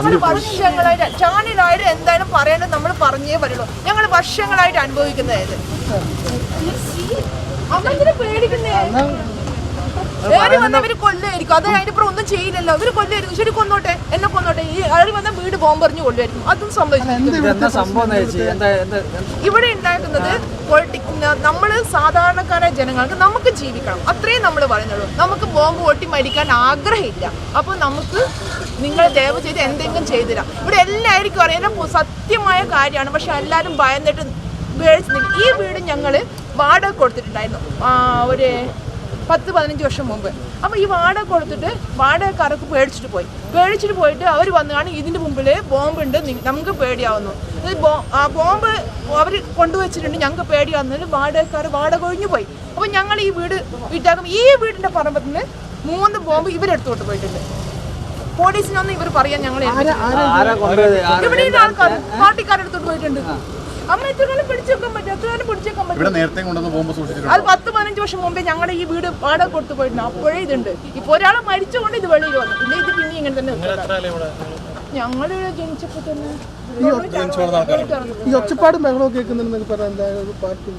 ഞങ്ങൾ വർഷങ്ങളായിട്ട് ചാനലായിട്ട് എന്തായാലും പറയാനും നമ്മൾ പറഞ്ഞേ പറ്റുള്ളൂ. ഞങ്ങൾ വർഷങ്ങളായിട്ട് അനുഭവിക്കുന്നത് അവരെ പേടിക്കുന്നേ? ഏറി വന്നവര് കൊല്ലായിരിക്കും അത് അതിന്റെ അപ്പുറം ഒന്നും ചെയ്യില്ലല്ലോ. അവർ കൊല്ലായിരിക്കും ശരി കൊന്നോട്ടെ. എന്നെ കൊന്നോട്ടെ. ഈ ഏറി വന്ന വീട് ബോംബെറിഞ്ഞ് കൊല്ലായിരിക്കും അതും സംഭവിച്ചു ഇവിടെ ഉണ്ടാക്കുന്നത് പൊളിറ്റിക്സ് നമ്മൾ സാധാരണക്കാരായ ജനങ്ങൾക്ക് നമുക്ക് ജീവിക്കണം. അത്രയും നമ്മൾ പറയുന്നുള്ളൂ. നമുക്ക് ബോംബ് പൊട്ടി മരിക്കാൻ ആഗ്രഹമില്ല. അപ്പോൾ നമുക്ക് നിങ്ങൾ ദയവ് ചെയ്ത് എന്തെങ്കിലും ചെയ്തില്ല ഇവിടെ എല്ലാവർക്കും അറിയാം. സത്യമായ കാര്യമാണ്. പക്ഷെ എല്ലാവരും ഭയന്നിട്ട് പേടിച്ച് ഈ വീട് ഞങ്ങൾ വാടക കൊടുത്തിട്ടുണ്ടായിരുന്നു. ഒരു പത്ത് പതിനഞ്ച് വർഷം മുമ്പ്. അപ്പോൾ ഈ വാടക കൊടുത്തിട്ട് വാടകക്കാർക്ക് പേടിച്ചിട്ട് പോയി. പേടിച്ചിട്ട് പോയിട്ട് അവർ വന്നാണ് ഇതിന്റെ മുമ്പിൽ ബോംബുണ്ട്. നമുക്ക് പേടിയാവുന്നു. ആ ബോംബ് അവർ കൊണ്ടുവച്ചിട്ടുണ്ട്. ഞങ്ങൾക്ക് പേടിയാവുന്നതിന് വാടകക്കാർ വാടക ഒഴിഞ്ഞു പോയി. അപ്പോൾ ഞങ്ങൾ ഈ വീട് വീട്ടാക്കും. ഈ വീടിന്റെ പറമ്പത്തിന് മൂന്ന് ബോംബ് ഇവരെടുത്തോട്ട് പോയിട്ടുണ്ട്. പോലീസിനൊന്നും ഇവർ പറയാൻ ഞങ്ങൾ ഇവിടെ ആൾക്കാർ പാർട്ടിക്കാരെടുത്തോട്ട് പോയിട്ടുണ്ട്. അമ്മ എത്ര കാലം പിടിച്ചേക്കാൻ പറ്റും എത്ര കാലം പിടിച്ചേക്കാൻ പറ്റും? ഇവിടെ നേരത്തെ കൊണ്ടുവന്ന് ബോംബ് സൂക്ഷിച്ചിട്ടുണ്ട്? അത് പത്ത് പതിനഞ്ച് വർഷം മുമ്പേ ഞങ്ങളുടെ ഈ വീട് വാടക കൊടുത്തു പോയിട്ടുണ്ട്. അപ്പോഴേ ഇതുണ്ട്. ഇപ്പൊ ഒരാളെ മരിച്ചുകൊണ്ട് ഇത് വെളിയിൽ വന്നു. പിന്നെ ഇത് പിന്നെ ഇങ്ങനെ തന്നെ ഞങ്ങൾ ജനിച്ചപ്പോ തന്നെ ഈ ഒച്ചപ്പാടും ബഹളവും കേൾക്കുന്നുണ്ടെന്ന് പറയാൻ എന്താ ഒരു പാർട്ടി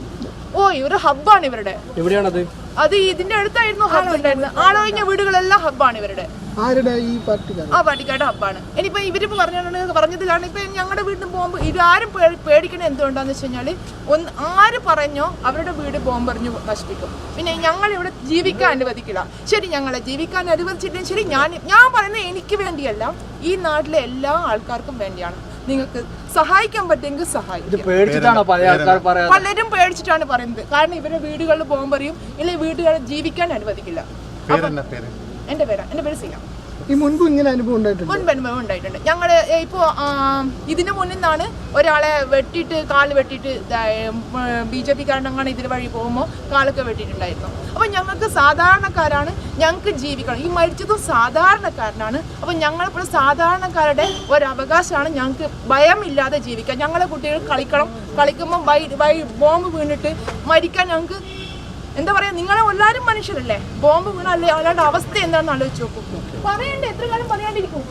ഓ ഇവർ ഹബ്ബാണ് ഇവരുടെ. എവിടെയാണത്? അത് ഇതിന്റെ അടുത്തായിരുന്നു ഹബ്ബ് ഉണ്ടായിരുന്നത്. ആളൊഴിഞ്ഞ വീടുകളെല്ലാം ഹബ്ബാണ് ഇവരുടെ. ആരുടെ? ഈ ആ പാർട്ടിക്കാരുടെ ഹബ്ബാണ് ഇനിയിപ്പോ ഇവർ പറഞ്ഞു പറഞ്ഞത് കാരണം ഇപ്പൊ ഞങ്ങളുടെ വീട്ടിൽ ബോംബ് ഇതാരും പേ- പേടിക്കണത് എന്തുകൊണ്ടാന്ന് വെച്ച് കഴിഞ്ഞാൽ ഒന്ന് ആര് പറഞ്ഞോ അവരുടെ വീട് ബോംബെറിഞ്ഞു നശിപ്പിക്കും. പിന്നെ ഞങ്ങൾ ഇവിടെ ജീവിക്കാൻ അനുവദിക്കില്ല. ശരി ഞങ്ങളെ ജീവിക്കാൻ അനുവദിച്ചിട്ടും ശരി ഞാൻ ഞാൻ പറയുന്നത് എനിക്ക് വേണ്ടിയല്ല. ഈ നാട്ടിലെ എല്ലാ ആൾക്കാർക്കും വേണ്ടിയാണ്. നിങ്ങൾക്ക് സഹായിക്കാൻ പറ്റുമെങ്കിൽ സഹായിക്കും. പേടിച്ചിട്ടാണോ പല ആൾക്കാർ പറയാ പലരും പേടിച്ചിട്ടാണ് പറയുന്നത്. കാരണം ഇവരുടെ വീടുകളിൽ പറയും ഇല്ലെങ്കിൽ വീടുകളിൽ ജീവിക്കാൻ അനുവദിക്കില്ല. എന്റെ പേരാ? എന്റെ പേര് സിയാം ഈ മുൻപ് ഇങ്ങനെ അനുഭവം ഉണ്ടായിട്ടുണ്ട്? മുൻപ് അനുഭവം ഉണ്ടായിട്ടുണ്ട്. ഞങ്ങൾ ഇപ്പോൾ ഇതിന് മുന്നിൽ നിന്നാണ് ഒരാളെ വെട്ടിയിട്ട് കാൽ വെട്ടിയിട്ട് ബി ജെ പി കാരണങ്ങളാണ് ഇതിന് വഴി പോകുമ്പോൾ കാലൊക്കെ വെട്ടിയിട്ടുണ്ടായിരുന്നു. അപ്പോൾ ഞങ്ങൾക്ക് സാധാരണക്കാരാണ് ഞങ്ങൾക്ക് ജീവിക്കണം. ഈ മരിച്ചതും സാധാരണക്കാരനാണ്. അപ്പോൾ ഞങ്ങളിപ്പോൾ സാധാരണക്കാരുടെ ഒരവകാശമാണ് ഞങ്ങൾക്ക് ഭയമില്ലാതെ ജീവിക്കാൻ. ഞങ്ങളെ കുട്ടികൾ കളിക്കണം. കളിക്കുമ്പോൾ ബോംബ് വീണിട്ട് മരിക്കാൻ ഞങ്ങൾക്ക് എന്താ പറയാ നിങ്ങളെ എല്ലാവരും മനുഷ്യരല്ലേ? ബോംബ് വീണല്ലേ അയാളുടെ അവസ്ഥ എന്താണെന്ന് ആലോചിച്ച് നോക്കൂ. പറയണ്ടേ എത്ര കാലം പറയാണ്ടിരിക്കും.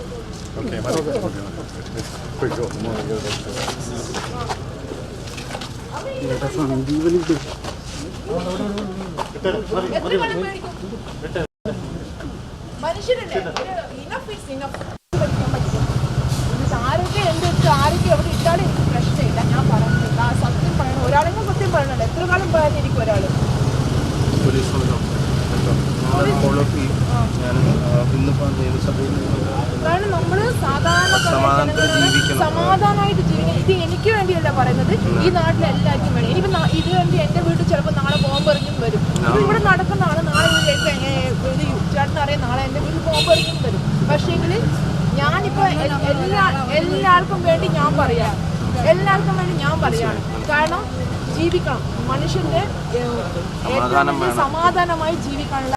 മനുഷ്യരല്ലേ? ഇനഫ് ഇസ് ഇനഫ് ആരൊക്കെ എന്ത് ആരൊക്കെ എവിടെ ഇട്ടാലും എനിക്ക് പ്രശ്നമില്ല ഞാൻ പറയുന്നില്ല ആ സത്യം പറയണം ഒരാളെങ്കിലും സത്യം പറയണല്ലോ എത്ര കാലം പറയാനിരിക്കും ഒരാൾ പോലീസ് ഫോളോ ഞാൻ ഇന്നിപ്പോൾ നിയമസഭയിൽ കാരണം നമ്മൾ സാധാരണ. സമാധാനമായിട്ട് ജീവിക്കണം. ഇത് എനിക്ക് വേണ്ടിയല്ല പറയുന്നത്. ഈ നാട്ടിൽ എല്ലാവർക്കും വേണം ഇനിയിപ്പോ ഇത് വേണ്ടി എന്റെ വീട്ടിൽ ചിലപ്പോൾ നാളെ ബോംബെറിഞ്ഞും വരും. അപ്പൊ ഇവിടെ നടക്കുന്നതാണ്. നാളെ ഇത് കേൾക്കാൻ ഇത് ചേട്ടനറിയാം നാളെ എന്റെ വീട്ടിൽ ബോംബെറിഞ്ഞും വരും. പക്ഷേങ്കിൽ ഞാനിപ്പോ എല്ലാ എല്ലാവർക്കും വേണ്ടി ഞാൻ പറയാം. എല്ലാവർക്കും വേണ്ടി ഞാൻ പറയാണ് കാരണം ജീവിക്കണം. മനുഷ്യന്റെ. സമാധാനമായി ജീവിക്കാനുള്ള